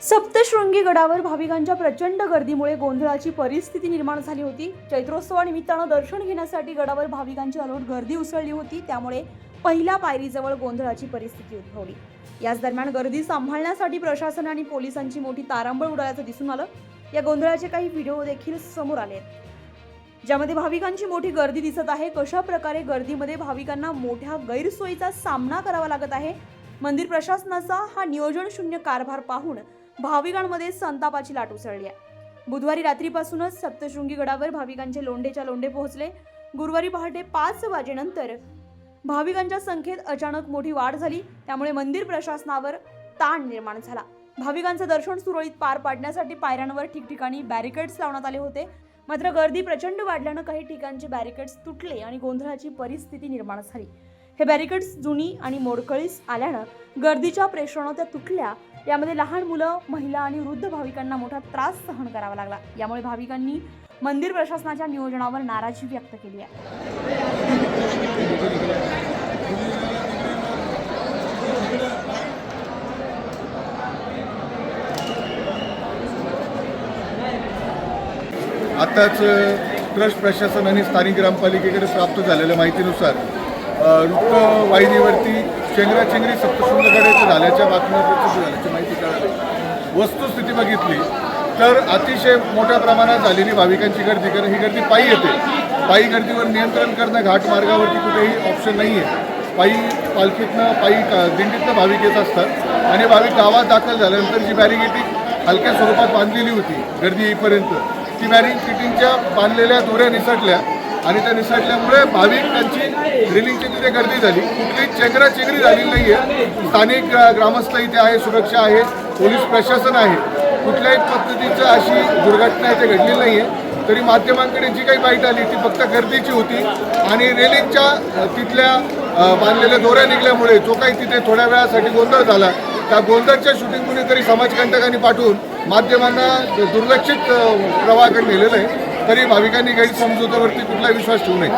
सप्तशृंगी गडावर भाविकांच्या प्रचंड गर्दीमुळे गोंधळाची परिस्थिती निर्माण झाली होती. चैत्रोत्सवानिमित्तानं दर्शन घेण्यासाठी गडावर भाविकांची अलोट गर्दी उसळली होती. त्यामुळे पहिल्या पायरीजवळ गोंधळाची परिस्थिती उद्भवली. याच दरम्यान गर्दी सांभाळण्यासाठी प्रशासन आणि पोलिसांची मोठी तारांबळ उडाल्याचं दिसून आलं. या गोंधळाचे काही व्हिडिओ देखील समोर आले आहेत. ज्यामध्ये भाविकांची मोठी गर्दी दिसत आहे. कशा प्रकारे गर्दीमध्ये भाविकांना मोठ्या गैरसोयीचा सामना करावा लागत आहे मंदिर प्रशासनाचा हा नियोजन शून्य कारभार पाहून भाविकांमध्ये संतापाची लाट उसळली आहे. बुधवारी रात्रीपासूनच सप्तशृंगी गडावर भाविकांचे लोंढेच्या लोंढे पोहोचले. गुरुवारी पहाटे पाच वाजेनंतर भाविकांच्या संख्येत अचानक मोठी वाढ झाली. त्यामुळे मंदिर प्रशासनावर ताण निर्माण झाला. भाविकांचं दर्शन सुरळीत पार पाडण्यासाठी पायऱ्यांवर ठिकठिकाणी बॅरिकेड्स लावण्यात आले होते. मात्र गर्दी प्रचंड वाढल्यानं काही ठिकाणचे बॅरिकेड्स तुटले आणि गोंधळाची परिस्थिती निर्माण झाली. हे बॅरिकेड्स जुनी आणि मोडकळीस आल्यानं गर्दीच्या प्रेक्षणं त्या तुटल्या. यामध्ये लहान मुलं महिला आणि वृद्ध भाविकांना मोठा त्रास सहन करावा लागला. यामुळे भाविकांनी मंदिर प्रशासनाच्या नियोजनावर नाराजी व्यक्त केली आहे. आत्ताच ट्रस्ट प्रशासन आणि स्थानिक ग्रामपालिकेकडे प्राप्त झालेल्या माहितीनुसार वृत्तवाहिनीवरती चेंगराचेंगरी सप्तशृंगगडाचे झाल्याच्या बातम्या झाल्याची माहिती कळाली. वस्तुस्थिती बघितली तर अतिशय मोठ्या प्रमाणात झालेली भाविकांची गर्दी कारण ही गर्दी पायी येते. पायी गर्दीवर नियंत्रण करणं घाट मार्गावरती कुठेही ऑप्शन नाही आहे पायी पालखीतनं पायी दिंडीतनं भाविक येत असतात. आणि भाविक गावात दाखल झाल्यानंतर जी बॅरिगेटिंग हलक्या स्वरूपात बांधलेली होती गर्दी येईपर्यंत ती बॅरिगेटिंगच्या बांधलेल्या दोऱ्या निसटल्या. आणि त्या निसटल्यामुळे त्यांची ड्रिलिंगची तिथे गर्दी झाली. कुठलीही चेंगराचेंगरी झालेली नाही आहे स्थानिक ग्रा- ग्रामस्थ इथे आहे सुरक्षा आहे पोलीस प्रशासन आहे. कुठल्याही पद्धतीचं अशी दुर्घटना इथे घडलेली नाही आहे तरी माध्यमांकडे जी काही बाईट आली ती फक्त गर्दीची होती. आणि रेलिंगच्या तिथल्या बांधलेल्या दोऱ्या निघल्यामुळे जो काही तिथे थोड्या वेळासाठी गोंधळ झाला त्या गोंधळच्या शूटिंग कुणीतरी समाजकंटकांनी पाठवून माध्यमांना दुर्लक्षित प्रवाहाकडे नेलेलं आहे. तरी भाविकांनी गैरसमजुतावरती कुठला विश्वास ठेवू नये.